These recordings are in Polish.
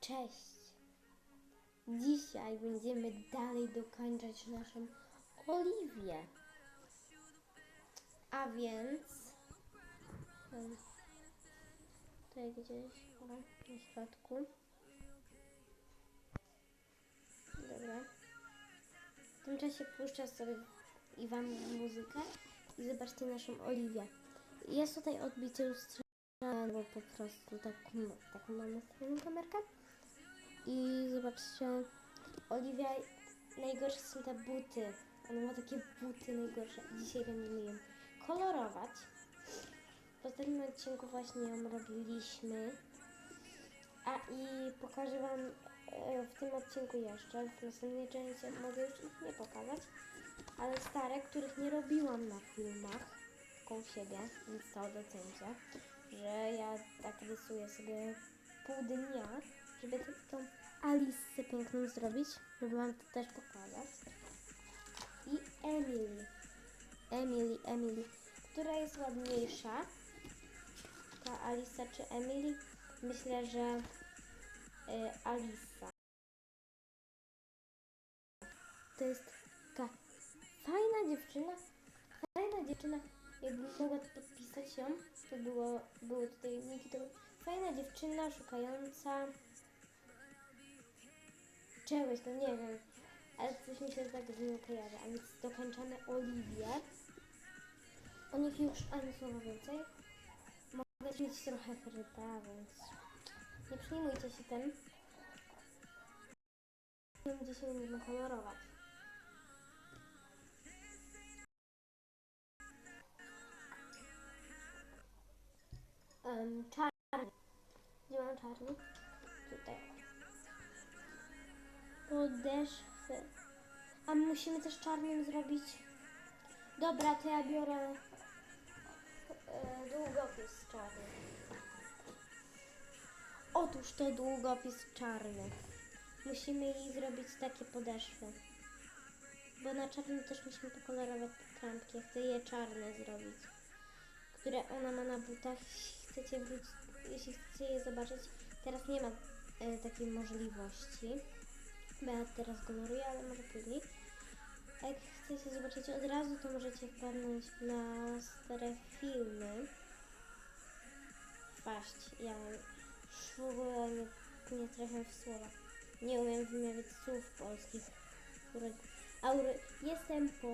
Cześć! Dzisiaj będziemy dalej dokończać naszą Oliwię. A więc... Tutaj gdzieś, o, na środku. Dobra. W tym czasie puszczę sobie i Wam muzykę i zobaczcie naszą Oliwię. Jest tutaj odbicie lustrzane, bo po prostu taką, taką mam nastawioną kamerkę. I zobaczcie, Oliwia, najgorsze są te buty. Ona ma takie buty najgorsze. Dzisiaj będziemy ją kolorować. W ostatnim odcinku właśnie ją robiliśmy. A i pokażę Wam e, w tym odcinku jeszcze. W następnej części mogę już ich nie pokazać. Ale stare, których nie robiłam na filmach koło siebie, więc to docencie, że ja tak rysuję sobie pół dnia, żeby tą Alicę piękną zrobić, żeby wam to też pokazać. I Emily. Emily, Emily. Która jest ładniejsza? Ta Alisa czy Emily? Myślę, że y, Alisa. To jest taka fajna dziewczyna. Fajna dziewczyna. Jakbym mogła to podpisać ją, to było, były tutaj niki, to fajna dziewczyna szukająca czegoś, no nie wiem, ale coś mi się tak z nią kojarzy, a więc dokończamy Oliwię. O nich już ani słowa więcej. Mogę mieć trochę fryta, więc nie przejmujcie się tym. Dzisiaj będziemy kolorować. Um, czarny. Gdzie mam czarny? Tutaj. Podeszwy. A musimy też czarnym zrobić. Dobra, to ja biorę e, długopis czarny. Otóż to długopis czarny. Musimy jej zrobić takie podeszwy. Bo na czarnym też musimy pokolorować trampki. Ja chcę je czarne zrobić które ona ma na butach. Chcecie wrócić, jeśli chcecie je zobaczyć, teraz nie ma e, takiej możliwości. Bo ja teraz koloruję, ale może później. Jak chcecie zobaczyć od razu, to możecie wpadnąć na stare filmy. Paść, ja w ogóle nie, nie trafiam w słowa. Nie umiem wymawiać słów polskich. Uro- A uro- jestem po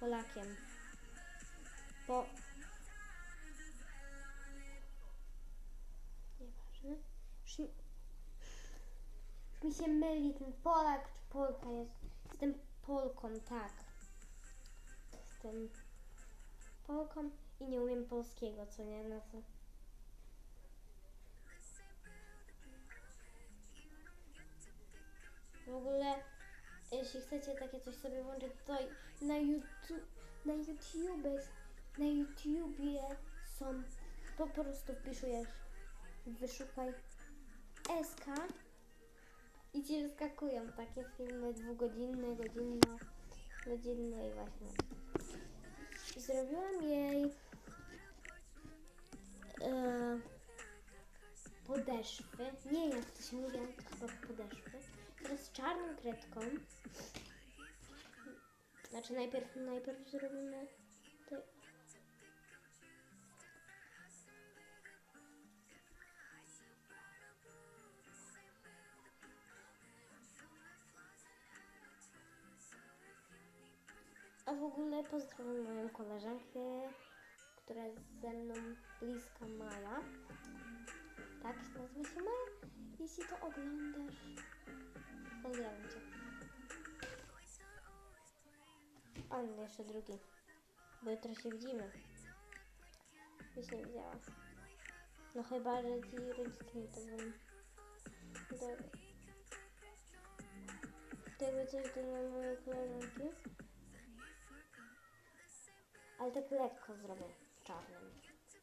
Polakiem. Po się myli ten Polak czy Polka jest. Jestem Polką, tak. Jestem Polką i nie umiem polskiego, co nie? No to... W ogóle, jeśli chcecie takie coś sobie włączyć, to na YouTube, na YouTube, na YouTubie są, po prostu wpisujesz wyszukaj SK i ci wyskakują takie filmy dwugodzinne, godzinne, godzinne i właśnie. Zrobiłam jej e, podeszwy, nie jak to się mówi, ale to chyba podeszwy. Teraz czarną kredką. Znaczy najpierw, najpierw zrobimy A w ogóle pozdrawiam moją koleżankę, która jest ze mną bliska Maja. Tak, nazywa się Maja. Jeśli to oglądasz, pozdrawiam cię. A jeszcze drugi, bo jutro się widzimy. Byś nie widziała. No chyba, że ci rodzice nie to wolą. Dobra. Tego coś do mojej koleżanki. Ale tak lekko zrobię czarnym.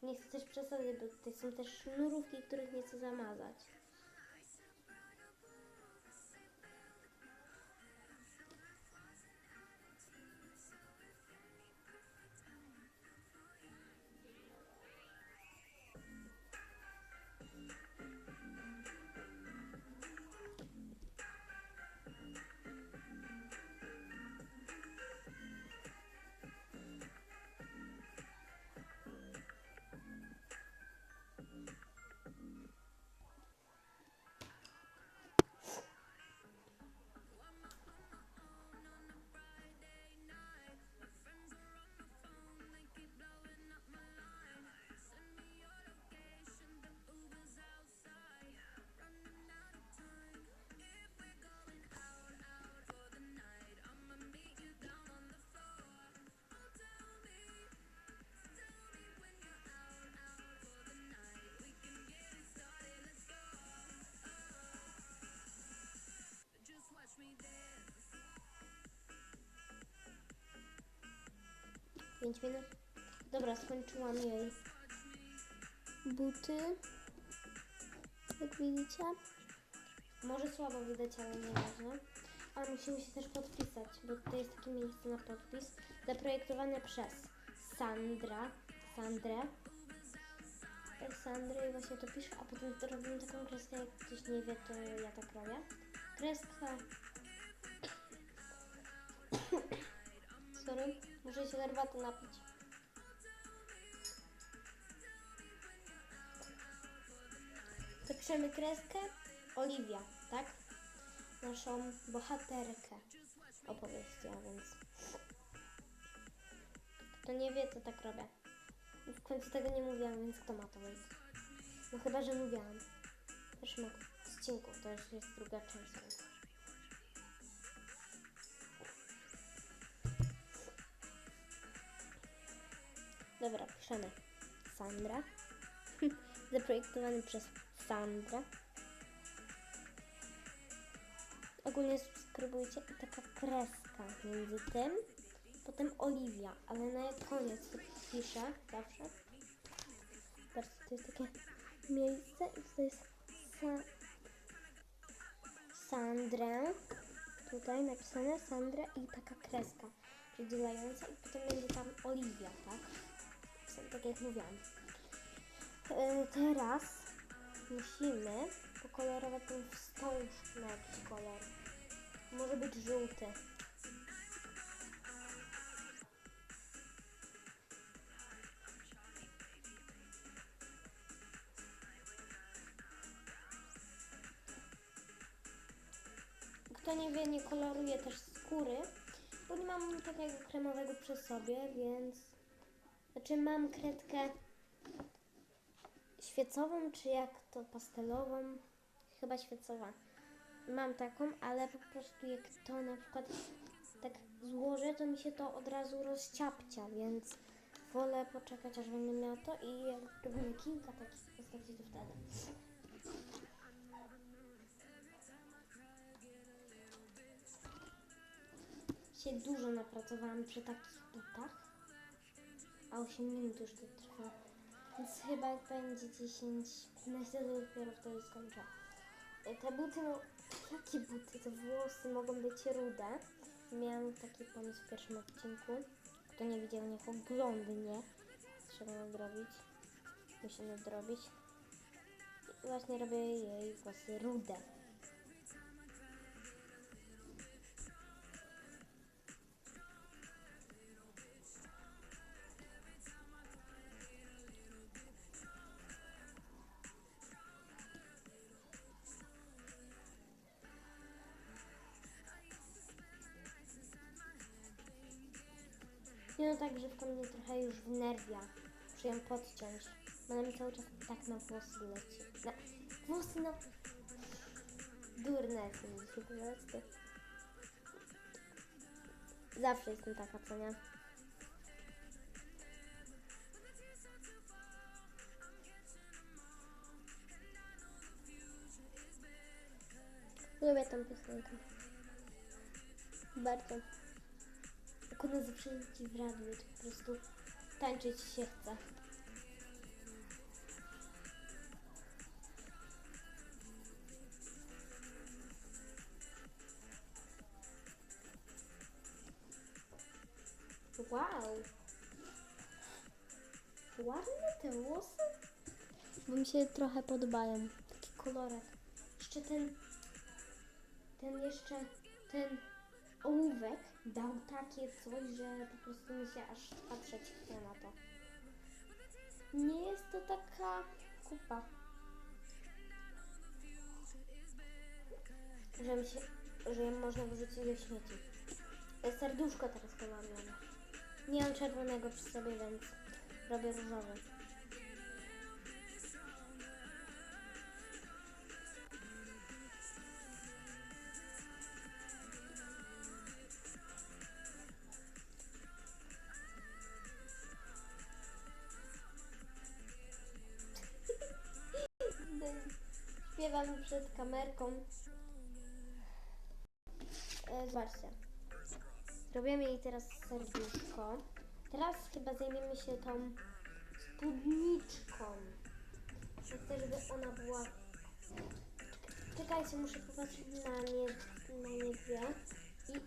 Nie chcę też przesadzić, bo tutaj są też sznurówki, których nie chcę zamazać. 5 minut. Dobra, skończyłam jej buty. Jak widzicie. Może słabo widać, ale nieważne. Ale musimy się też podpisać, bo tutaj jest takie miejsce na podpis. Zaprojektowane przez Sandra. Sandrę. Tak, Sandrę i właśnie to piszę, a potem robimy taką kreskę, jak ktoś nie wie, to ja tak robię. Kreska. Sorry, muszę się herbaty napić. To piszemy kreskę Oliwia, tak? Naszą bohaterkę opowieści, a więc kto nie wie, to tak robię. W końcu tego nie mówiłam, więc kto ma to wiedzieć? No chyba, że mówiłam. W odcinku, to już jest druga część. Dobra, piszemy Sandra. Zaprojektowany przez Sandra. Ogólnie subskrybujcie i taka kreska między tym, potem Oliwia, ale na koniec piszę zawsze. Zobaczcie, to jest takie miejsce i to jest sa Sandrę. Tutaj napisane Sandra i taka kreska przydzielająca i potem będzie tam Oliwia, tak? Tak jak mówiłam. E, teraz musimy pokolorować ten wstąż na jakiś kolor. Może być żółty. Kto nie wie, nie koloruje też skóry, bo nie mam takiego kremowego przy sobie, więc... Znaczy mam kredkę świecową, czy jak to pastelową? Chyba świecowa. Mam taką, ale po prostu jak to na przykład tak złożę, to mi się to od razu rozciapcia, więc wolę poczekać, aż będę miała to i jak robimy kilka takich postaci, to wtedy. Się dużo napracowałam przy takich butach, a 8 minut już to trwa. Więc chyba jak będzie 10, 15 to dopiero wtedy skończę. E, Te buty, no jakie buty? Te włosy mogą być rude. Miałam taki pomysł w pierwszym odcinku. Kto nie widział, niech oglądnie. Trzeba nadrobić. Musi nadrobić. I właśnie robię jej włosy rude. Nie no tak, grzywka mnie trochę już wnerwia. Muszę ją podciąć. Ona mi cały czas tak na włosy leci. Na włosy na... Durne jestem dzisiaj po. Zawsze jestem taka, co nie? Lubię tą piosenkę. Bardzo. Jak ona zawsze leci w radiu, to po prostu tańczyć się chce. Wow! Ładne te włosy? Bo mi się trochę podobają. Taki kolorek. Jeszcze ten, ten jeszcze, ten ołówek dał takie coś, że po prostu mi się aż patrzeć chce na to. Nie jest to taka kupa. Że, mi się, że ją można wyrzucić do śmieci. Serduszko teraz mam. Nie mam czerwonego przy sobie, więc robię różowy. Przed kamerką. E, zobaczcie. Robimy jej teraz serduszko. Teraz chyba zajmiemy się tą spódniczką. Chcę, żeby ona była... Czekaj- Czekajcie, muszę popatrzeć na nie, na nie dwie. I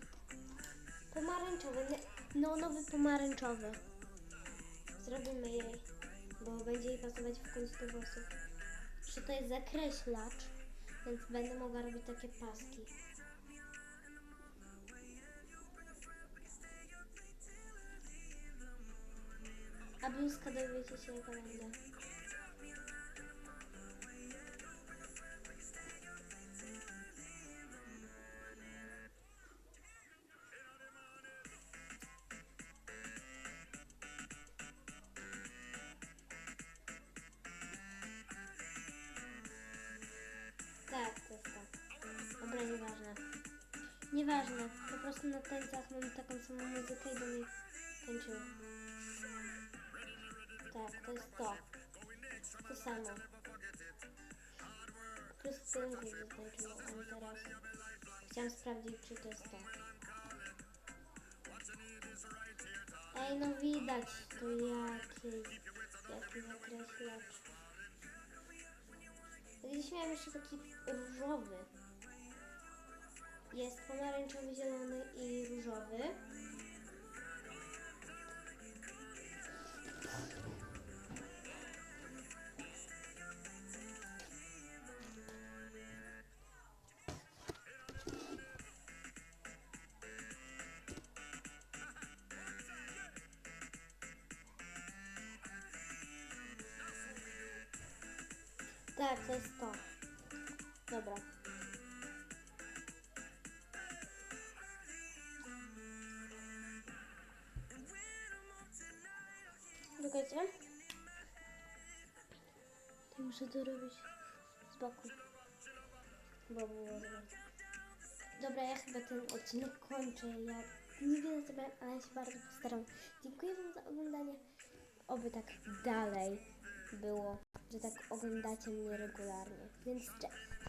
pomarańczowy, ne- neonowy pomarańczowy. Zrobimy jej, bo będzie jej pasować w końcu do włosów. Że to jest zakreślacz, więc będę mogła robić takie paski. A bluzka dowiecie się jaka będzie. Nieważne, po prostu na tańcach mam taką samą muzykę i do niej tańczyły. Tak, to jest to. To samo. Plus w tym górze tańczyło, ale teraz chciałam sprawdzić, czy to jest to. Ej, no widać tu jakiś, jaki zakreślacz. Gdzieś miałem jeszcze taki różowy. Jest pomarańczowy, zielony i różowy. Tak, to jest to. Czekajcie. To muszę to robić z boku. Bo było. Dobra, ja chyba ten odcinek kończę. Ja niewiele zebrałem, ale ja się bardzo postaram. Dziękuję Wam za oglądanie. Oby tak dalej było, że tak oglądacie mnie regularnie. Więc cześć.